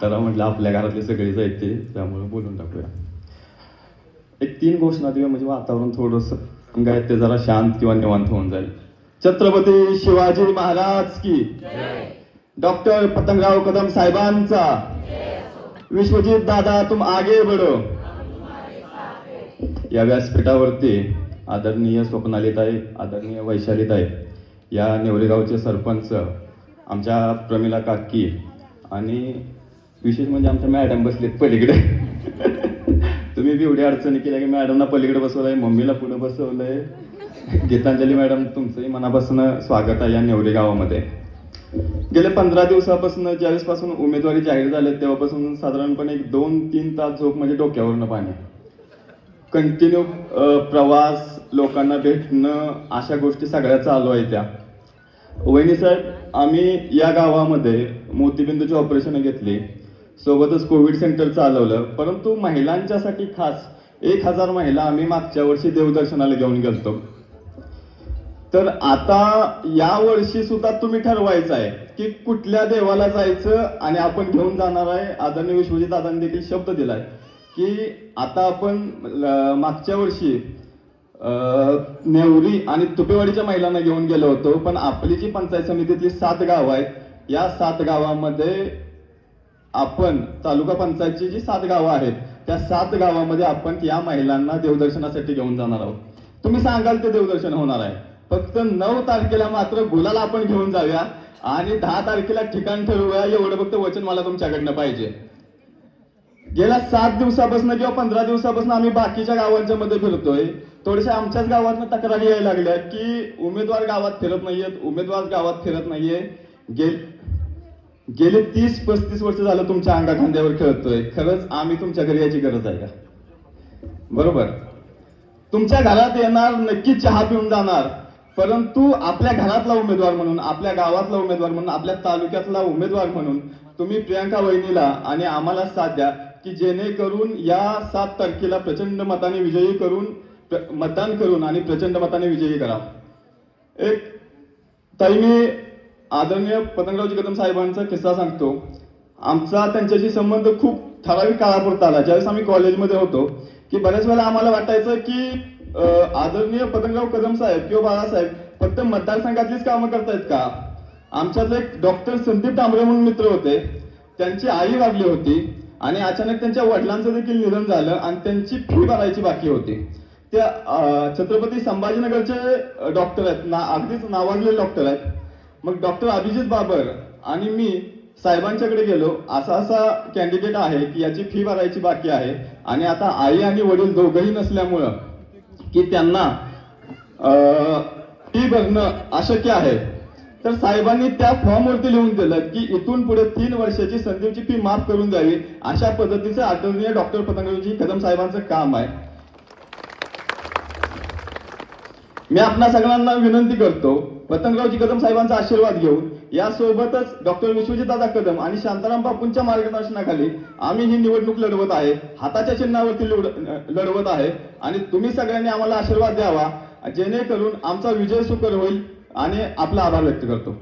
त्याला म्हटलं आपल्या घरातले सगळे जायचे त्यामुळे बोलून टाकूया. एक तीन घोषणा देऊया म्हणजे वातावरण थोडस काय ते जरा शांत किंवा निवांत होऊन जाईल. छत्रपती शिवाजी महाराज की डॉक्टर पतंगराव कदम साहेबांचा विश्वजित दादा तुम आगे बडो या व्यासपीठावरती आदरणीय स्वप्नालीताई आदरणीय वैशालीताई या नेवरेगावचे सरपंच आमच्या प्रमिला काकी आणि विशेष म्हणजे आमच्या मॅडम बसलेत पलीकडे. तुम्ही बी एवढी अडचणी केल्या की मॅडमना पलीकडे बसवलंय मम्मीला पुढे बसवलंय. गीतांजली मॅडम तुमचंही मनापासून स्वागत आहे या नेवरे गावामध्ये. गेल्या पंधरा दिवसापासून ज्यावेळेस पासून उमेदवारी जाहीर झाले तेव्हापासून साधारणपणे एक दोन तीन तास झोप म्हणजे डोक्यावरनं पाणी. कंटिन्यू प्रवास लोकांना भेटणं अशा गोष्टी सगळ्या चालू आहेत त्या. वहिनी साहेब आम्ही या गावामध्ये मोतीबिंदूची ऑपरेशन घेतली. सोबतच कोविड सेंटर चालवलं. परंतु महिलांच्यासाठी खास एक हजार महिला आम्ही मागच्या वर्षी देवदर्शनाला घेऊन गेलतो. तर आता या वर्षी सुद्धा तुम्ही ठरवायचं आहे की कुठल्या देवाला जायचं आणि आपण घेऊन जाणार आहे. आदरणीय विश्वजित दादांनी देखील शब्द दिलाय की आता आपण मागच्या वर्षी नेवरी आणि तुपेवाडीच्या महिलांना घेऊन गेलो होतो. पण आपली जी पंचायत समितीतली सात गाव आहेत या सात गावामध्ये आपण तालुका पंचायतची जी सात गावं आहेत त्या सात गावामध्ये आपण या महिलांना देवदर्शनासाठी घेऊन जाणार आहोत. तुम्ही सांगाल ते देवदर्शन होणार आहे. फक्त नऊ तारखेला मात्र गुलाला आपण घेऊन जाऊया आणि दहा तारखेला ठिकाण ठरवूया एवढं फक्त वचन मला तुमच्याकडनं पाहिजे. गेल्या सात दिवसापासून किंवा पंधरा दिवसापासून आम्ही बाकीच्या गावांच्या मध्ये फिरतोय. थोड्याशा आमच्याच गावात तक्रारी यायला लागल्या की उमेदवार गावात फिरत नाहीयेत उमेदवार गावात फिरत नाहीये. गे गेले तीस पस्तीस वर्ष झालं तुमच्या अंगा खांद्यावर खेळतोय. खरंच आम्ही तुमच्या घरी याची गरज आहे का? बरोबर. तुमच्या घरात येणार नक्की चहा पिऊन जाणार. परंतु आपल्या घरातला उमेदवार म्हणून आपल्या गावातला उमेदवार म्हणून आपल्या तालुक्यातला उमेदवार म्हणून तुम्ही प्रियांका वहिनीला आणि आम्हाला साथ द्या की जेणेकरून या सात तारखेला प्रचंड मताने विजयी करून प्र- मतदान करून आणि प्रचंड मताने विजयी करा एक ताई मी आदरणीय पतंगरावजी कदम साहेबांचा किस्सा सांगतो. आमचा त्यांच्याशी संबंध खूप ठराविक काळापुरता आला. ज्यावेळेस आम्ही कॉलेजमध्ये होतो की बऱ्याच वेळेला आम्हाला वाटायचं की आदरणीय पतंगराव कदम साहेब किंवा बाळासाहेब फक्त मतदारसंघातलीच कामं करतायत का? आमच्यातले एक डॉक्टर संदीप तांबरे म्हणून मित्र होते. त्यांची आई वारली होती आणि अचानक त्यांच्या वडिलांचं देखील निधन झालं आणि त्यांची फी भरायची बाकी होती. त्या छत्रपती संभाजीनगरचे डॉक्टर आहेत. ना अगदीच नावाजलेले डॉक्टर आहेत. मग डॉक्टर अभिजित बाबर आणि मी साहेबांच्याकडे गेलो. असा असा कॅन्डिडेट आहे की याची फी भरायची बाकी आहे. आणि आता आई आणि वडील दोघंही नसल्यामुळं की त्यांना फी भरणं अशक्य आहे. तर साहेबांनी त्या फॉर्मवरती लिहून दिलं की इथून पुढे तीन वर्षाची संदीपची फी माफ करून द्यावी. अशा पद्धतीचं आदरणीय डॉक्टर पतंगजी कदम साहेबांचं काम आहे. मी आपणा सगळ्यांना विनंती करतो पतंगरावजी कदम साहेबांचा आशीर्वाद घेऊन यासोबतच डॉक्टर विश्वजितदादा कदम आणि शांताराम बापूंच्या मार्गदर्शनाखाली आम्ही ही निवडणूक लढवत आहे. हाताच्या चिन्हावरती लढ- लढवत आहे. आणि तुम्ही सगळ्यांनी आम्हाला आशीर्वाद द्यावा. जेणेकरून आमचा विजय सुकर होईल आणि आपला आभार व्यक्त करतो.